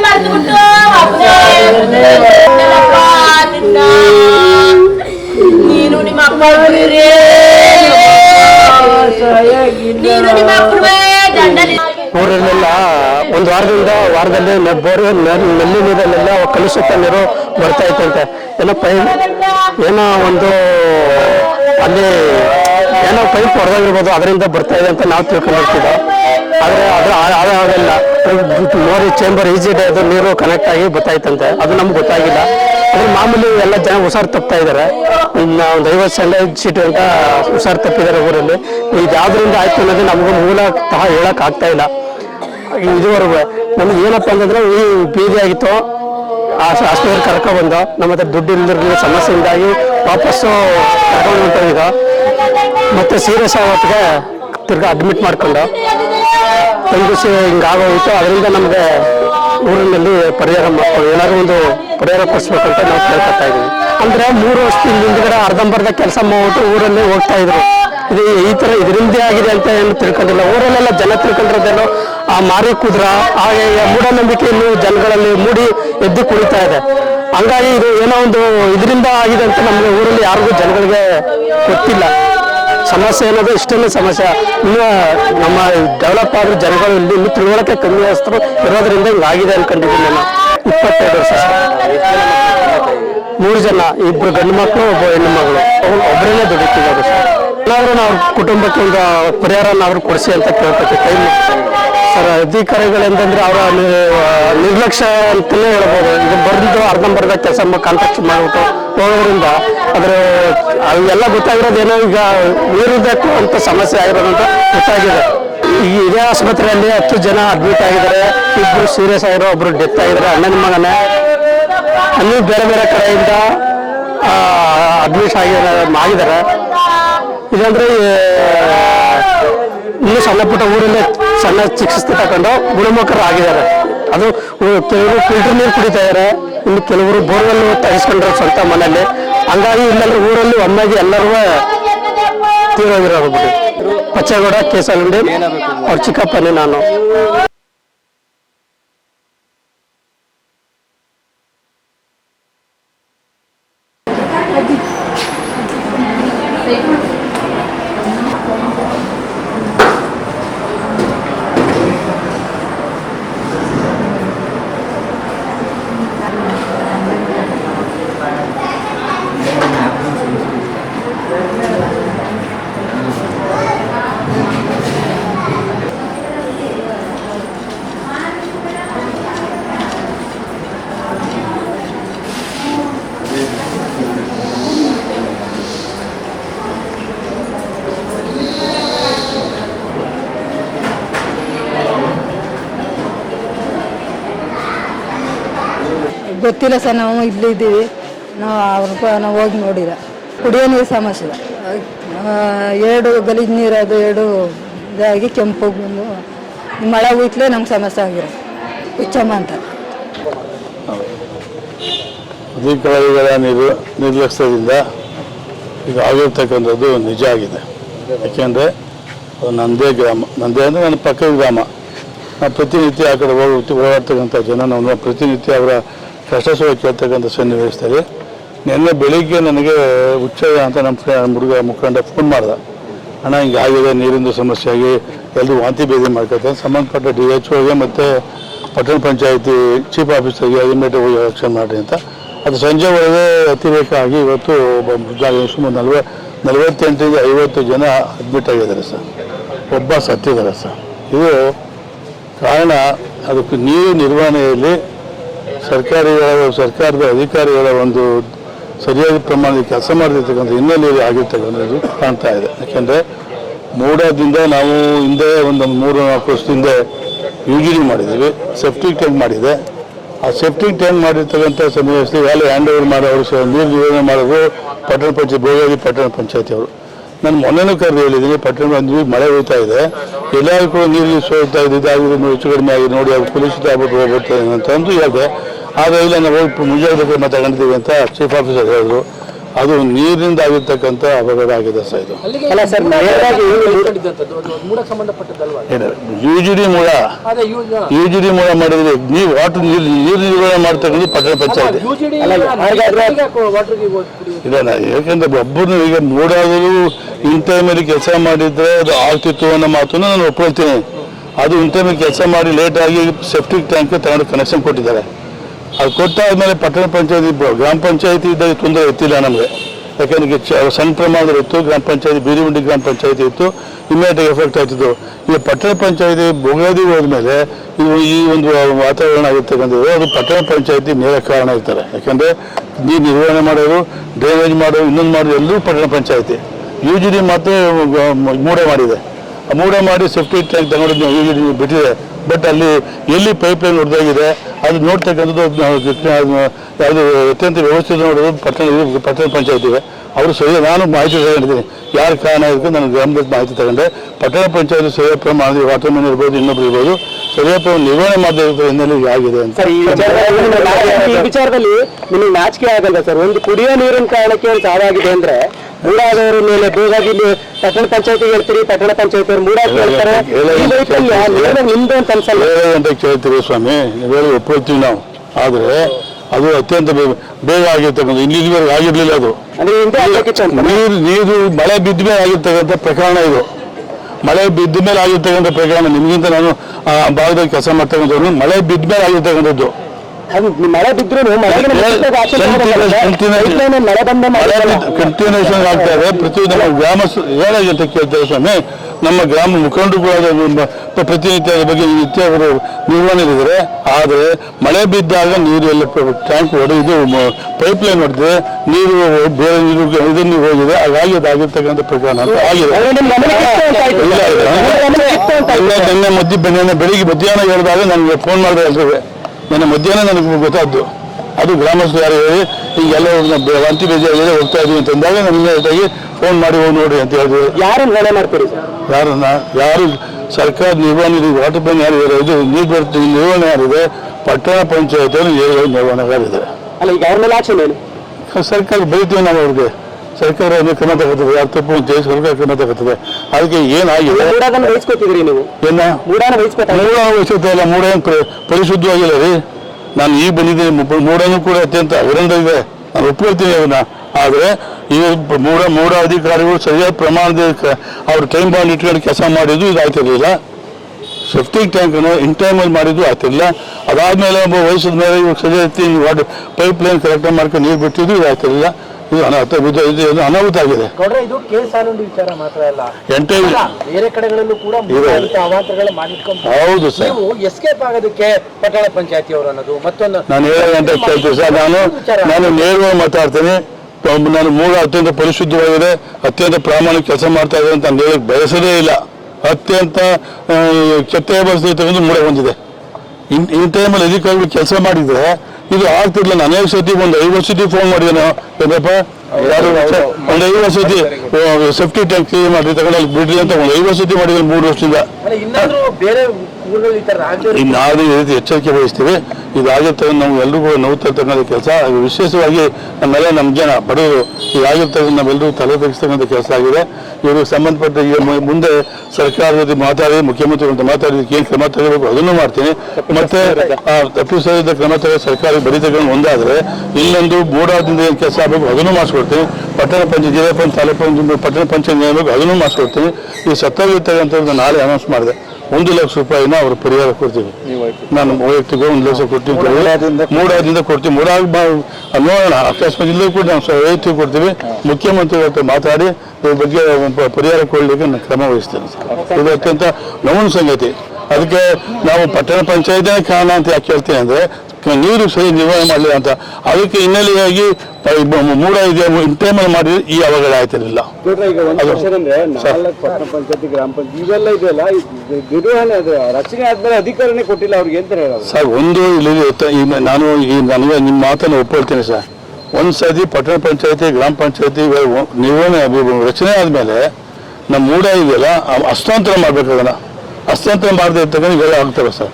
ಮಾಡಿದೆ ನೀನು ನಿಮ್ಮ ಅಪ್ಪ ನೀನು ನಿಮ್ಮ ಅಪ್ಪನೇ ಊರಲ್ಲೆಲ್ಲ ಒಂದು ವಾರದಿಂದ ವಾರದಲ್ಲಿ ಬೋರ್ನಲ್ಲಿ ನೀರಲ್ಲೆಲ್ಲ ಕಲುಷಿತ ನೀರು ಬರ್ತಾ ಇತ್ತು ಏನೋ ಪೈ ಏನೋ ಒಂದು ಅಲ್ಲಿ ಏನೋ ಪೈಪ್ ಹೊಡೆದಾಗಿರ್ಬೋದು ಅದರಿಂದ ಬರ್ತಾ ಇದೆ ಅಂತ ನಾವು ತಿಳ್ಕೊಂಡಿರ್ತೀವಿ. ಆದರೆ ಅದು ಆಗಲ್ಲ ಮೋರಿ ಚೇಂಬರ್ ಈಜಿ ಇದೆ, ಅದು ನೀರು ಕನೆಕ್ಟ್ ಆಗಿ ಗೊತ್ತಾಯ್ತಂತೆ. ಅದು ನಮ್ಗೆ ಗೊತ್ತಾಗಿಲ್ಲ. ಅದ್ರ ಮಾಮೂಲಿ ಎಲ್ಲ ಜನ ಹುಷಾರು ತಪ್ತಾ ಇದ್ದಾರೆ ಒಂದು ಐವತ್ತು ಸೆಂಡ ಸೀಟ್ ಅಂತ ಹುಷಾರು ತಪ್ಪಿದ್ದಾರೆ ಊರಲ್ಲಿ. ಇದು ಯಾವ್ದ್ರಿಂದ ಆಯ್ತು ಅನ್ನೋದು ನಮಗೂ ಮೂಲತಃ ಹೇಳಕ್ ಆಗ್ತಾ ಇಲ್ಲ. ಇದುವರೆಗೂ ನಮ್ಗೆ ಏನಪ್ಪ ಅಂತಂದ್ರೆ, ಈ ಬೀದಿ ಆಗಿತ್ತು. ಆ ಕರ್ಕೊ ಬಂದು. ನಮ್ಮ ಹತ್ರ ದುಡ್ಡು ಇಲ್ಲದ ಸಮಸ್ಯೆಯಿಂದಾಗಿ ವಾಪಸ್ಸು ಕರ್ಕೊಂಡು ಈಗ. ಮತ್ತೆ ಸೀರಿಯಸ್ ಆಗೋತ್ತಿಗೆ ತಿರ್ಗಾ ಅಡ್ಮಿಟ್ ಮಾಡ್ಕೊಂಡು ಸಿ ಹಿಂಗಾಗೋಯ್ತು ಅದರಿಂದ ನಮಗೆ ಊರಿನಲ್ಲಿ ಪರಿಹಾರ ಮಾಡ್ಕೊಂಡು ಏನಾದ್ರು ಒಂದು ಪರಿಹಾರ ಕೊಡಿಸ್ಬೇಕಂತ ನಾವು ಕೇಳ್ಕೊತಾ ಇದೀವಿ ಅಂದ್ರೆ ಮೂರು ವರ್ಷ ಹಿಂದ್ಗಡೆ ಅರ್ಧಂಬರ್ಧ ಕೆಲಸ ಮಾಡ್ಬಿಟ್ಟು ಊರಲ್ಲಿ ಹೋಗ್ತಾ ಇದ್ರು. ಇದು ಈ ತರ ಇದರಿಂದೇ ಆಗಿದೆ ಅಂತ ಏನು ತಿಳ್ಕೊಂಡಿಲ್ಲ. ಊರಲ್ಲೆಲ್ಲ ಜನ ತಿಳ್ಕೊಂಡಿರೋದೇನು ಆ ಮಾರಿ ಕುದ್ರ, ಹಾಗೆ ಮೂಢನಂಬಿಕೆಯನ್ನು ಜನಗಳಲ್ಲಿ ಮೂಡಿ ಎದ್ದು ಕುಳಿತಾ ಇದೆ. ಹಂಗಾಗಿ ಇದು ಏನೋ ಒಂದು ಇದರಿಂದ ಆಗಿದೆ ಅಂತ ನಮಗೆ ಊರಲ್ಲಿ ಯಾರಿಗೂ ಜನಗಳಿಗೆ ಗೊತ್ತಿಲ್ಲ. ಸಮಸ್ಯೆ ಅನ್ನೋದು ಇಷ್ಟೊಂದು ಸಮಸ್ಯೆ. ಇನ್ನು ನಮ್ಮ ಡೆವಲಪ್ ಆದ್ರೆ ಜನಗಳು ಇಲ್ಲಿ ಇನ್ನು ತಿಳುವಳಿಕೆ ಕಮ್ಮಿ ಅಸ್ತರು ಇರೋದ್ರಿಂದ ಹಿಂಗಾಗಿದೆ ಅನ್ಕೊಂಡಿದ್ದೀನಿ ನಾನು. ಇಪ್ಪತ್ತೆರಡು ವರ್ಷ ಮೂರು ಜನ, ಇಬ್ರು ಗಂಡು ಮಕ್ಕಳು ಒಬ್ಬ ಹೆಣ್ಣು ಮಗಳು. ಒಬ್ಬರೇ ದುಡಿತಿದ್ದಾರೆ ಸರ್ ಏನಾದ್ರೂ ನಾವು ಕುಟುಂಬಕ್ಕೆ ಒಂದು ಪರಿಹಾರನಾದ್ರೂ ಕೊಡಿಸಿ ಅಂತ ಕೇಳ್ಕೊತೀವಿ ಕೈ. ಸರ್ ಅಧಿಕಾರಿಗಳಂತಂದ್ರೆ ಅವರ ನಿರ್ಲಕ್ಷ್ಯ ಅಂತಲೇ ಹೇಳ್ಬೋದು. ಇದು ಬಂದು ಅರ್ಧಂಬರ್ಧ ಕೆಲಸ ಕಾಂಟ್ರಾಕ್ಟ್ ಮಾಡಿಬಿಟ್ಟು ಹೋಗೋದ್ರಿಂದ ಅದ್ರ ಅವೆಲ್ಲ ಗೊತ್ತಾಗಿರೋದೇನೋ ಈಗ ನೀರುದಕ್ಕೂ ಅಂತ ಸಮಸ್ಯೆ ಆಗಿರೋದಂತ ಗೊತ್ತಾಗಿದೆ. ಈ ಇದೇ ಆಸ್ಪತ್ರೆಯಲ್ಲಿ ಹತ್ತು ಜನ ಅಡ್ಮಿಟ್ ಆಗಿದ್ದಾರೆ. ಇಬ್ರು ಸೀರಿಯಸ್ ಆಗಿರೋ ಒಬ್ರು ಡೆತ್ ಆಗಿದ್ದಾರೆ. ಅಣ್ಣನ ಮಗನೇ. ಅಲ್ಲಿ ಬೇರೆ ಬೇರೆ ಕಡೆಯಿಂದ ಅಡ್ಮಿಟ್ ಆಗಿದ್ದಾರೆ ಆಗಿದ್ದಾರೆ. ಇದಂದ್ರೆ ಇನ್ನು ಸಣ್ಣ ಪುಟ್ಟ ಊರಲ್ಲೇ ಸಣ್ಣ ಚಿಕಿತ್ಸೆ ತಗೊಂಡು ಗುಣಮುಖರು ಆಗಿದ್ದಾರೆ ಅದು ಕೆಲವರು ಫಿಲ್ಟರ್ ನೀರು ಕುಡಿತಾ ಇದ್ದಾರೆ ಇನ್ನು ಕೆಲವರು ಬೋರ್ವೆಲ್ ತರಿಸ್ಕೊಂಡ್ರೆ ಸ್ವಂತ ಮನೆಯಲ್ಲಿ. ಹಂಗಾಗಿ ಇಲ್ಲೆಲ್ಲ ಊರಲ್ಲಿ ಒಮ್ಮೆಗೆ ಎಲ್ಲರೂ ತೀರೋಗಿರೋದು ಬಿಡಿ ಪಚ್ಚೇಗೌಡ ಕೇಸಲುಂಡಿ ಅವ್ರ ಚಿಕ್ಕಪ್ಪನೇ ನಾನು. ಗೊತ್ತಿಲ್ಲ ಸರ್, ನಾವು ಇಲ್ಲಿದ್ದೀವಿ ನಾವು ಅವ್ರ ನಾವು ಹೋಗಿ ನೋಡಿಲ್ಲ. ಕುಡಿಯೋ ನೀರು ಸಮಸ್ಯೆ ಎರಡು ಗಲೀಜು ನೀರು ಅದು ಎರಡು ಇದಾಗಿ ಕೆಂಪು ಬಂದು, ಮಳೆ ಹೋಯ್ತಲೇ ನಮ್ಗೆ ಸಮಸ್ಯೆ ಆಗಿರೋ ಹುಚ್ಚಮ್ಮ ಅಂತ. ಅಧಿಕಾರಿಗಳ ನಿರ್ ನಿರ್ಲಕ್ಷ್ಯದಿಂದ ಈಗ ಆಗಿರ್ತಕ್ಕಂಥದ್ದು ನಿಜ ಆಗಿದೆ. ಯಾಕೆಂದರೆ ನಂದೇ ಗ್ರಾಮ. ನಂದೇ ಅಂದರೆ ನನ್ನ ಪಕ್ಕದ ಗ್ರಾಮ. ನಾವು ಪ್ರತಿನಿತ್ಯ ಆ ಕಡೆ ಹೋಗಿ ಓಡಾಡ್ತಕ್ಕಂಥ ಜನ, ನಾವು ಪ್ರತಿನಿತ್ಯ ಅವರ ಸುಖ ಕೇಳ್ತಕ್ಕಂಥ ಸನ್ನಿವೇಶದಲ್ಲಿ ನಿನ್ನೆ ಬೆಳಿಗ್ಗೆ ನನಗೆ ಉಚ್ಚಯ ಅಂತ ನಮ್ಮ ಹುಡುಗ ಮುಖಂಡ ಫೋನ್ ಮಾಡ್ದೆ. ಅಣ್ಣ, ಹಿಂಗೆ ಆಗಿದೆ, ನೀರಿಂದು ಸಮಸ್ಯೆ ಆಗಿ ಎಲ್ಲರೂ ವಾಂತಿ ಭೇದಿ ಮಾಡ್ಕೊತಾರೆ ಸಂಬಂಧಪಟ್ಟ ಡಿ ಎಚ್ ಓಗೆ ಮತ್ತು ಪಟ್ಟಣ ಪಂಚಾಯಿತಿ ಚೀಫ್ ಆಫೀಸರ್ಗೆ ಇಮಿಡಿಯೇಟ್ ಹೋಗಿ ಆಕ್ಷನ್ ಮಾಡಿರಿ ಅಂತ. ಅದು ಸಂಜೆ ಒಳಗೆ ಅತಿರೇಕ ಆಗಿ ಇವತ್ತು ಸುಮಾರು ನಲ್ವ ನಲವತ್ತೆಂಟರಿಂದ ಐವತ್ತು ಜನ ಅಡ್ಮಿಟ್ ಆಗಿದ್ದಾರೆ ಸರ್. ಒಬ್ಬ ಸತ್ತಿದ್ದಾರೆ ಸರ್. ಇದು ಕಾರಣ, ಅದಕ್ಕೆ ನೀರು ನಿರ್ವಹಣೆಯಲ್ಲಿ ಸರ್ಕಾರಿಗಳ ಸರ್ಕಾರದ ಅಧಿಕಾರಿಗಳ ಒಂದು ಸರಿಯಾದ ಪ್ರಮಾಣದ ಕೆಲಸ ಮಾಡದಿರ್ತಕ್ಕಂಥ ಹಿನ್ನೆಲೆಯಲ್ಲಿ ಆಗಿರ್ತಕ್ಕಂಥದ್ದು ಕಾಣ್ತಾ ಇದೆ. ಯಾಕೆಂದರೆ ಮೂಡಾದಿಂದ ನಾವು ಹಿಂದೆ ಒಂದು ಮೂರು ನಾಲ್ಕು ವರ್ಷದಿಂದ ಡಿ ಮಾಡಿದ್ದೀವಿ ಸೇಫ್ಟಿ ಟ್ಯಾಂಕ್ ಮಾಡಿದೆ. ಆ ಸೇಫ್ಟಿ ಟ್ಯಾಂಕ್ ಮಾಡಿರ್ತಕ್ಕಂಥ ಸನ್ನಿವೇಶದಲ್ಲಿ ವ್ಯಾಲಿ ಹ್ಯಾಂಡ್ ಓವರ್ ಮಾಡೋರು ಸಹ ನೀರು ನಿರ್ವಹಣೆ ಮಾಡೋರು ಪಟ್ಟಣ ಪಂಚಾಯತ್ ಬೇಗ ಪಟ್ಟಣ ಪಂಚಾಯತಿ ಅವರು. ನಾನು ಮೊನ್ನೆನೂ ಕರೆದು ಹೇಳಿದ್ದೀನಿ ಪಟ್ಟಣ ಮಳೆ ಹೋಗ್ತಾ ಇದೆ. ಎಲ್ಲರೂ ಕೂಡ ನೀರು ಸೋಳ್ತಾ ಇದೆ ಇದಾಗಿದೆ ನೋಡಿ, ಹೆಚ್ಚು ಕಡಿಮೆ ಆಗಿ ನೋಡಿ ಅದು ಕುಲಿಸಿತ ಆಗ್ಬಿಟ್ಟು ಹೋಗ್ಬಿಡ್ತದೆ ಅಂತ ಅಂದು ಹೇಳಿದೆ. ಆದರೆ ಇಲ್ಲ ನಾವು ಹೋಗಿ ಮುಂಜಾಗ್ರತೆ ಮಾತಾಡ್ತೀವಿ ಅಂತ ಚೀಫ್ ಆಫೀಸರ್ ಹೇಳಿದ್ರು. ಅದು ನೀರಿನಿಂದ ಆಗಿರ್ತಕ್ಕಂಥ ಅಪಘಾತ ಆಗಿದೆ ಸರ್ ಇದು. ಯು ಜಿ ಡಿ ಮೂಲ ಅದೇ ಯು ಯು ಜಿ ಡಿ ಮೂಲ ಮಾಡಿದ್ರೆ. ನೀವು ವಾಟರ್ ನೀರು ನೀರು ನಿರ್ವಹಣೆ ಮಾಡ್ತಕ್ಕಂಥ ಪಟ್ಟಣ ಪಂಚಾಯತ್. ಇಲ್ಲ ಯಾಕಂದ್ರೆ ಒಬ್ಬರು ಈಗ ಮೂಡಾದರೂ ಇಂಥ ಮೇಲೆ ಕೆಲಸ ಮಾಡಿದ್ರೆ ಅದು ಆಗ್ತಿತ್ತು ಅನ್ನೋ ಮಾತು ನಾನು ಒಪ್ಕೊಳ್ತೀನಿ. ಅದು ಇಂಥ ಮೇಲೆ ಕೆಲಸ ಮಾಡಿ ಲೇಟ್ ಆಗಿ ಸೆಪ್ಟಿಕ್ ಟ್ಯಾಂಕ್ ತಗೊಂಡು ಕನೆಕ್ಷನ್ ಕೊಟ್ಟಿದ್ದಾರೆ. ಅದು ಕೊಟ್ಟಾದ್ಮೇಲೆ ಪಟ್ಟಣ ಪಂಚಾಯತಿ ಗ್ರಾಮ ಪಂಚಾಯತಿ ಇದ್ದಾಗ ತೊಂದರೆ ಇತ್ತಿಲ್ಲ ನಮಗೆ. ಯಾಕಂದ್ರೆ ಸಣ್ಣ ಪ್ರಮಾಣದಲ್ಲಿ ಇತ್ತು, ಗ್ರಾಮ ಪಂಚಾಯತಿ ಬೀರಿಗುಂಡಿ ಗ್ರಾಮ ಪಂಚಾಯತಿ ಇತ್ತು ಇಮ್ಮಿಡಿಯೇಟ್ ಎಫೆಕ್ಟ್ ಆಯ್ತಿದ್ದು. ಈಗ ಪಟ್ಟಣ ಪಂಚಾಯತಿ ಬೊಗದಿ ಹೋದ್ಮೇಲೆ ಇದು ಈ ಒಂದು ವಾತಾವರಣ ಆಗಿರ್ತಕ್ಕಂಥದ್ದು ಅದು ಪಟ್ಟಣ ಪಂಚಾಯತಿ ನೇರ ಕಾರಣ ಇರ್ತಾರೆ. ಯಾಕಂದ್ರೆ ನೀರು ನಿರ್ವಹಣೆ ಮಾಡೋರು ಡ್ರೈನೇಜ್ ಮಾಡೋರು, ಇನ್ನೊಂದು ಮಾಡೋದು ಎಲ್ಲರೂ ಪಟ್ಟಣ ಪಂಚಾಯತಿ. ಯು ಜಿ ಡಿ ಮಾತ್ರ ಮೂಡೆ ಮಾಡಿದೆ. ಮೂಢ ಮಾಡಿ ಸೇಫ್ಟಿ ಟ್ಯಾಂಕ್ ತಗೊಂಡು ಯು ಜಿ ಡಿ ಬಿಟ್ಟಿದೆ. ಬಟ್ ಅಲ್ಲಿ ಎಲ್ಲಿ ಪೈಪ್ ಲೈನ್ ಹೊಡೆದೋಗಿದೆ ಅದು ನೋಡ್ತಕ್ಕಂಥದ್ದು ಯಾವುದು ಅತ್ಯಂತ ವ್ಯವಸ್ಥಿತ ನೋಡೋದು ಪಟ್ಟಣ ಪಟ್ಟಣ ಪಂಚಾಯತಿಗೆ ಅವರು ಸರಿ ನಾನು ಮಾಹಿತಿ ತಗೊಂಡಿದ್ದೀನಿ. ಯಾರು ಕಾರಣ ಇದಕ್ಕೆ ನಾನು ಗ್ರಾಮದ ಮಾಹಿತಿ ತಗೊಂಡೆ. ಪಟ್ಟಣ ಪಂಚಾಯತಿ ಸರಿಯಪ್ಪ ಮಾಡಿ ವಾಟರ್ ಇರ್ಬೋದು, ಇನ್ನೊಬ್ರು ಇರ್ಬೋದು. ಸರಿಯಪ್ಪ ನಿರ್ವಹಣೆ ಮಾಡಿದ ಹಿನ್ನೆಲೆ ಆಗಿದೆ ಅಂತ. ಈ ವಿಚಾರದಲ್ಲಿ ನಿಮ್ಗೆ ನಾಚಿಕೆ ಆಗಲ್ಲ ಸರ್? ಒಂದು ಕುಡಿಯೋ ನೀರಿನ ಕಾರಣಕ್ಕೆ ಒಂದು ಸಾವಾಗಿದೆ ಅಂದ್ರೆ ಮೇಲೆ ಬೇಗ ಇಲ್ಲಿ ಪಟ್ಟಣ ಪಂಚಾಯತಿ ಹೇಳ್ತೀರಿ ಪಟ್ಟಣ ಪಂಚಾಯತಿ ಅವ್ರು ಹೇಳ್ತಾರೆ. ನಿಮ್ದು ಅಂತ ಅನ್ಸಲ್ಲ ಅಂತ ಕೇಳ್ತೀವಿ ಸ್ವಾಮಿ. ನೀವೆಲ್ಲ ಒಪ್ಕೊಳ್ತೀವಿ ನಾವು. ಆದರೆ ಅದು ಅತ್ಯಂತ ಬೇಗ ಆಗಿರ್ತಕ್ಕಂಥ ಇಲ್ಲಿ ಇಲ್ಲಿವರೆಗೆ ಆಗಿರ್ಲಿಲ್ಲ ಅದು. ನೀರು ನೀರು ಮಳೆ ಬಿದ್ದ ಮೇಲೆ ಆಗಿರ್ತಕ್ಕಂಥ ಪ್ರಕರಣ ಇದು. ಮಳೆ ಬಿದ್ದ ಮೇಲೆ ಆಗಿರ್ತಕ್ಕಂಥ ಪ್ರಕರಣ. ನಿಮಗಿಂತ ನಾನು ಆ ಭಾಗದಲ್ಲಿ ಕೆಲಸ ಮಾಡ್ತಕ್ಕಂಥವ್ರು ಮಳೆ ಬಿದ್ದ ಮೇಲೆ ಆಗಿರ್ತಕ್ಕಂಥದ್ದು. ಅದು ಮಳೆ ಬಿದ್ರು ಮಳೆ ಬಂದ ಕಂಟಿನ್ಯೂಷನ್ ಆಗ್ತಾ ಇದೆ. ಪ್ರತಿ ನಮ್ಮ ಗ್ರಾಮ ಅಂತ ಕೇಳ್ತಾರೆ ಸ್ವಾಮಿ ನಮ್ಮ ಗ್ರಾಮ ಮುಖಂಡರು ಕೂಡ ಅದರ ಮ- ಪ್ರತಿನಿತ್ಯ ಬಗ್ಗೆ ನಿತ್ಯ ಅವರು ನಿರ್ವಹಣೆಲಿದ್ದಾರೆ ಆದರೆ ಮಳೆ ಬಿದ್ದಾಗ ನೀರು ಎಲ್ಲ ಟ್ಯಾಂಕ್ ಹೊಡೆದು ಪೈಪ್ ಲೈನ್ ಹೊಡೆದಿದೆ ನೀರು ಬೇರೆ ನೀರು ಇದನ್ನು ಹೋಗಿದೆ. ಹಾಗಾಗಿ ಅದಾಗಿರ್ತಕ್ಕಂಥ ಪ್ರಕರಣ ಆಗಿದೆ. ನಿನ್ನೆ ಮಧ್ಯ ನಿನ್ನೆ ಬೆಳಿಗ್ಗೆ ಮಧ್ಯಾಹ್ನ ಹೇಳಿದಾಗ ನನಗೆ ಫೋನ್ ಮಾಡಿದೆ ನಿನ್ನೆ ಮಧ್ಯಾಹ್ನ ನನಗೆ ಗೊತ್ತಾದ್ದು. ಅದು ಗ್ರಾಮಸ್ಥರು ಯಾರು ಹೇಳಿ ಈಗೆಲ್ಲ ವಂತಿ ಬೇಜಾರಿದೆ ಹೋಗ್ತಾ ಇದೀವಿ ಅಂತಂದಾಗ ನನಗೆ ಜೊತೆಗೆ ಫೋನ್ ಮಾಡಿ ಹೋಗಿ ನೋಡ್ರಿ ಅಂತ ಹೇಳಿದ್ರು. ಯಾರು ಹೊಣೆ ಮಾಡ್ತೀರಿ ಯಾರನ್ನ ಯಾರು ಸರ್ಕಾರ ನಿರ್ವಹಣೆ ವಾಟರ್ ಪ್ಲಾನ್ ಯಾರು ಇದು ನೀರು ಬರ್ತೀವಿ ನಿರ್ವಹಣೆ ಯಾರಿದೆ ಪಟ್ಟಣ ಪಂಚಾಯತ್ ನಿರ್ವಹಣೆಗಾರಿದೆ ಅಲ್ಲ ಈಗ ಅವ್ರ ಮೇಲೆ ಆಕ್ಷನ್ ಸರ್ಕಾರ ಬೆಳಿತೀವಿ ನಾವು ಅವ್ರಿಗೆ. ಸರ್ಕಾರ ಕ್ರಮ ತಗೋತದೆ ಯಾರು ತಪ್ಪು ಜಯ ಸರ್ಕಾರ ಕ್ರಮ ತಗೋತದೆ. ಅದಕ್ಕೆ ಏನಾಗಿದೆ? ವಹಿಸ್ಕೊತಿದ್ರಿ ನೀವು. ಏನ? ಮೂಡಾನ ವಹಿಸ್ಕೊತ ಮೂಡ ಅವಶ್ಯಕತೆ ಇಲ್ಲ ಮೂಡ ಪರಿಶುದ್ಧವಾಗಿಲ್ಲ ರೀ. ನಾನು ಈಗ ಬಂದಿದ್ದೀನಿ ಮೂಡನೂ ಕೂಡ ಅತ್ಯಂತ ಅವಿರಂಧ ಇದೆ ನಾನು ಒಪ್ಪಿಕೊಳ್ತೀನಿ ಅದನ್ನ. ಆದರೆ ಈ ಮೂಡ ಮೂಡ ಅಧಿಕಾರಿಗಳು ಸರಿಯಾದ ಪ್ರಮಾಣದ ಅವ್ರ ಟೈಮ್ ಬಾಂಡ್ ಇಟ್ಕೊಂಡು ಕೆಲಸ ಮಾಡಿದ್ದು ಇದು ಆಗ್ತಿರ್ಲಿಲ್ಲ ಸೆಫ್ಟಿಕ್ ಟ್ಯಾಂಕನ್ನು ಇನ್ ಟೈಮಲ್ಲಿ ಮಾಡಿದ್ದು ಆಗ್ತಿರ್ಲಿಲ್ಲ ಅದಾದ್ಮೇಲೆ ಒಬ್ಬ ವಯಸ್ಸಾದ ಮೇಲೆ ಇವಾಗ ಸರಿಯಾಗಿ ವಾಟರ್ ಪೈಪ್ ಲೈನ್ ಕರೆಕ್ಟಾಗಿ ಮಾಡ್ಕೊಂಡು ನೀರು ಬಿಟ್ಟಿದ್ದು ಇದು ಆಗ್ತಿರ್ಲಿಲ್ಲ ಇದು ಅನಾಹುತ ಇದು ಇದು ಅನಾಹುತ ಆಗಿದೆ. ನೋಡ್ರೆ ಇದು ಕೆ ಸಾಲುಂಡಿ ವಿಚಾರ ಮಾತ್ರ ಅಲ್ಲ. ಎಂಟೇ ಅಲ್ಲ, ಬೇರೆ ಕಡೆಗಳಲ್ಲೂ ಕೂಡ ಇಂಥ ಅವಾಂತರಗಳು ಮಾಡಿಟ್ಕೊಂಡು ಹೌದು ಸರ್. ನೀವು ಎಸ್ಕೇಪ್ ಆಗೋದಕ್ಕೆ ಪಟ್ಟಣ ಪಂಚಾಯತಿ ಅವರು ಅನ್ನೋದು ಮತ್ತೊಂದು ನಾನು ಗಂಟೆ ಕೇಳ್ತೀನಿ ಸರ್. ನಾನು ನಾನು ನೇರವಾಗಿ ಮಾತಾಡ್ತೀನಿ. ನನ್ನ ನಾನು ಮೂಲ ಅತ್ಯಂತ ಪರಿಶುದ್ಧವಾಗಿದೆ ಅತ್ಯಂತ ಪ್ರಾಮಾಣಿಕ ಕೆಲಸ ಮಾಡ್ತಾ ಇದೆ ಅಂತ ನಾನು ಹೇಳಕ್ ಬಯಸದೇ ಇಲ್ಲ. ಅತ್ಯಂತ ಆ, ಕೆಟ್ಟ ಮೂಡೆ ತಗೊಂಡು ಮೂಳೆ ಹೊಂದಿದೆ. ಇನ್ ಇನ್ ಟೈಮಲ್ಲಿ ಅಧಿಕಾರಿಗಳು ಕೆಲಸ ಮಾಡಿದ್ರೆ ಇದು ಆಗ್ತಿರ್ಲಿಲ್ಲ ಅನೇಕ ಸತಿ ಒಂದು ಐವತ್ತು ಸತಿ ಫೋನ್ ಮಾಡಿದೆ ಯಾರು? ಒಂದು ಐವತ್ತು ಸತಿ. ಸೇಫ್ಟಿ ಟ್ಯಾಂಕ್ ಕ್ಲೀನ್ ಮಾಡಿ ತಗೊಂಡು ಬಿಡ್ರಿ ಅಂತ ಒಂದು ಐವತ್ತು ಸತಿ ಮಾಡಿದ್ರೆ ಮೂರು ವರ್ಷದಿಂದ. ಇನ್ನಾದರೂ ಈ ರೀತಿ ಎಚ್ಚರಿಕೆ ವಹಿಸ್ತೀವಿ. ಇದಾಗಿರ್ತಕ್ಕ ನಾವು ಎಲ್ರಿಗೂ ನೋವು ತರ್ತಕ್ಕಂಥ ಕೆಲಸ ವಿಶೇಷವಾಗಿ ನಮ್ಮೆಲ್ಲ ನಮ್ಮ ಜನ ಬಡವರು ಇದಾಗಿರ್ತಕ್ಕಂಥ ನಾವೆಲ್ಲರೂ ತಲೆ ತೆಗಿಸ್ತಕ್ಕಂಥ ಕೆಲಸ ಆಗಿದೆ. ಇವರು ಸಂಬಂಧಪಟ್ಟ ಈಗ ಮುಂದೆ ಸರ್ಕಾರದ ಜೊತೆ ಮಾತಾಡಿ ಮುಖ್ಯಮಂತ್ರಿ ಅಂತ ಮಾತಾಡಿ ಏನು ಕ್ರಮ ತಗೋಬೇಕು ಅದನ್ನು ಮಾಡ್ತೀನಿ. ಮತ್ತೆ ಆ, ತಪ್ಪಿಸದ ಕ್ರಮ ತಗೋ ಸರ್ಕಾರ ಬರೀತಕ್ಕಂಥ ತಗೊಂಡು ಒಂದಾದ್ರೆ ಇನ್ನೊಂದು ಬೋರ್ಡಾದಿಂದ ಏನು ಕೆಲಸ ಆಗಬೇಕು ಅದನ್ನು ಮಾಡಿಸ್ಕೊಡ್ತೀನಿ. ಪಟ್ಟಣ ಪಂಚಾಯತ್ ಜಿಲ್ಲಾ ಪಂಚಾಯತ್ ತಾಲೂಕು ಪಂಚಾಯತ್ ಪಟ್ಟಣ ಪಂಚಾಯತ್ ನೇಮಕ ಅದನ್ನು ಮಾಡಿಸ್ಕೊಡ್ತೀನಿ ಈ ಸತ್ತೋಗಿರ್ತಕ್ಕಂಥದ್ದು ನಾಳೆ ಅನೌನ್ಸ್ ಮಾಡಿದೆ. ಒಂದು ಲಕ್ಷ ರೂಪಾಯಿನ ಅವ್ರ ಪರಿಹಾರ ಕೊಡ್ತೀವಿ ನಾನು ವೈಯಕ್ತಿಕ ಒಂದು ಲಕ್ಷ ಕೊಡ್ತೀನಿ ಮೂಡಾದಿಂದ ಕೊಡ್ತೀವಿ ಮೂಡಾಗ ನೋಡೋಣ. ಅಕಸ್ಮಾತ್ ಇಲ್ಲೂ ಕೂಡ ನಾವು ವೈಯಕ್ತಿಕ ಕೊಡ್ತೀವಿ. ಮುಖ್ಯಮಂತ್ರಿ ಹತ್ರ ಮಾತಾಡಿ ಇದ್ರ ಬಗ್ಗೆ ಪರಿಹಾರ ಕೊಡಲಿಕ್ಕೆ ನಾನು ಕ್ರಮ ವಹಿಸ್ತೇನೆ. ಇದು ಅತ್ಯಂತ ನೋವಿನ ಸಂಗತಿ. ಅದಕ್ಕೆ ನಾವು ಪಟ್ಟಣ ಪಂಚಾಯತ್ನೇ ಕಾರಣ ಅಂತ ಯಾಕೆ ಹೇಳ್ತೀನಿ ಅಂದ್ರೆ ನೀರು ಸರಿ ನಿರ್ವಹಣೆ ಮಾಡಲಿಲ್ಲ ಅಂತ. ಅದಕ್ಕೆ ಹಿನ್ನೆಲೆಯಾಗಿ ಮೂಡ ಇದೆ ಇನ್ ಟೈಮಲ್ಲಿ ಈ ಅವಘಡ ಆಯ್ತಿರಲಿಲ್ಲ. ಪಟ್ಟಣ ಪಂಚಾಯತಿ ಗ್ರಾಮ ಪಂಚಾಯತಿ ಇವೆಲ್ಲ ಇದೆಯಲ್ಲ ಇದು ನಿರ್ವಹಣೆ ರಚನೆ ಆದ್ಮೇಲೆ ಅಧಿಕಾರನೇ ಕೊಟ್ಟಿಲ್ಲ ಅವ್ರಿಗೆ ಅಂತ ಹೇಳೋದು. ಸರ್ ಒಂದು ಇಲ್ಲಿ ನಾನು ಈ ನನಗೆ ನಿಮ್ಮ ಮಾತನ್ನು ಒಪ್ಪಿಕೊಳ್ತೀನಿ ಸರ್. ಒಂದು ಸತಿ ಪಟ್ಟಣ ಪಂಚಾಯತಿ ಗ್ರಾಮ ಪಂಚಾಯತಿ ನಿರ್ವಹಣೆ ರಚನೆ ಆದಮೇಲೆ ನಮ್ಮ ಮೂಡ ಇದೆಯಲ್ಲ ಹಸ್ತಾಂತರ ಮಾಡ್ಬೇಕು ಅದನ್ನ ಹಸ್ತಾಂತರ ಮಾಡದೇ ಇರ್ತಕ್ಕಂಥ ಇವೆಲ್ಲ ಆಗ್ತವೆ ಸರ್.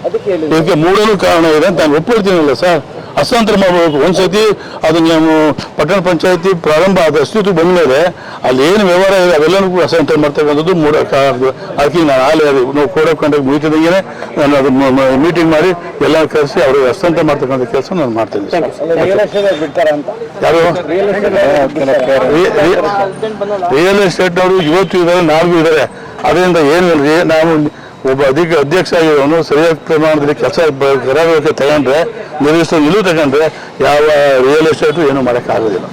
ಇದಕ್ಕೆ ಮೂಡಲು ಕಾರಣ ಇದೆ ಅಂತ ನಾನು ಒಪ್ಪಿಡ್ತೀನಲ್ಲ ಸರ್. ಹಸ್ತಾಂತರ ಮಾಡಬೇಕು. ಒಂದ್ಸತಿ ಅದು ನೀವು ಪಟ್ಟಣ ಪಂಚಾಯತಿ ಪ್ರಾರಂಭ ಆದ ಅಸ್ತಿತ್ವ ಬಂದ ಮೇಲೆ ಅಲ್ಲಿ ಏನು ವ್ಯವಹಾರ ಇದೆ ಅವೆಲ್ಲನೂ ಕೂಡ ಹಸ್ತಾಂತರ ಮಾಡ್ತಕ್ಕಂಥದ್ದು ಮೂಡ ಅದಕ್ಕೆ ನಾನು ಆಲೆ ನಾವು ಕೋಡ್ ಆಫ್ ಕಂಡಕ್ಟ್ ನಾನು ಅದು ಮೀಟಿಂಗ್ ಮಾಡಿ ಎಲ್ಲ ಕರೆಸಿ ಅವ್ರಿಗೆ ಹಸ್ತಾಂತರ ಮಾಡ್ತಕ್ಕಂಥ ಕೆಲಸ ನಾನು ಮಾಡ್ತೀನಿ ಯಾರು? ರಿಯಲ್ ಎಸ್ಟೇಟ್ನವರು ಎಸ್ಟೇಟ್ ಅವರು ಇವತ್ತು ಇದ್ದಾರೆ ನಾಲ್ಕು ಇದ್ದಾರೆ. ಅದರಿಂದ ಏನು ನಾವು ಒಬ್ಬ ಅಧಿಕ ಅಧ್ಯಕ್ಷ ಆಗಿರೋನು ಸರಿಯಾದ ಪ್ರಮಾಣದಲ್ಲಿ ಕೆಲಸ ಕರಾಗಕ್ಕೆ ತಗೊಂಡ್ರೆ, ನಿರ್ದಿಷ್ಟ ನಿಲುವು ತಗೊಂಡ್ರೆ, ಯಾವ ರಿಯಲ್ ಎಸ್ಟೇಟು ಏನು ಮಾಡೋಕ್ಕಾಗೋದಿಲ್ಲ.